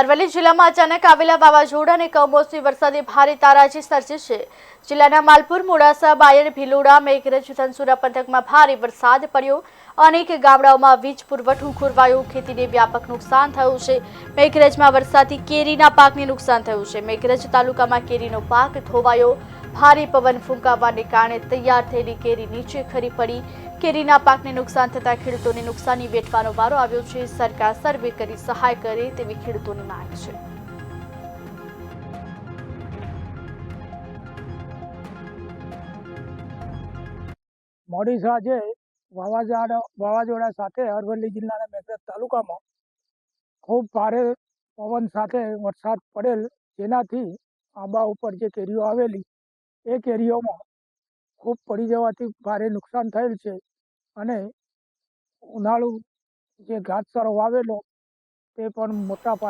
અરવલ્લી જિલ્લામાં અચાનક આવેલા વાવાઝોડા અને કમોસમી વરસાદે ભારે તારાજી સર્જી છે. જિલ્લાના માલપુર, મોડાસા, બાયડ, ભીલોડા, મેઘરજ, ધનસુરા પંથકમાં ભારે વરસાદ પડ્યો. અનેક ગામડાઓમાં વીજ પુરવઠો ખોરવાયો. ખેતીને વ્યાપક નુકસાન થયું છે. મેઘરજમાં વરસાદથી કેરીના પાકને નુકસાન થયું છે. મેઘરજ તાલુકામાં કેરીનો પાક ધોવાયો. ભારે પવન ફૂંકાવાને કારણે તૈયાર થયેલી કેરી નીચે ખરી પડી. કેરીના પાકને નુકસાન થતાં ખેડૂતોને નુકસાની વેઠવાનો વારો આવ્યો છે. સરકાર સર્વે કરી સહાય કરે તેવી ખેડૂતોની માંગ છે. મોડી સાંજે વાવાઝોડા વાવાઝોડા સાથે અરવલ્લી જિલ્લાના મેઘરજ તાલુકામાં ખૂબ ભારે પવન સાથે વરસાદ પડેલ. જેનાથી આંબા ઉપર જે કેરીઓ આવેલી, એ કેરીઓમાં ખૂબ પડી જવાથી ભારે નુકસાન થયેલ છે. અને ઉનાળુ જે ઘાસચારો વાવેલો તે પણ મોટા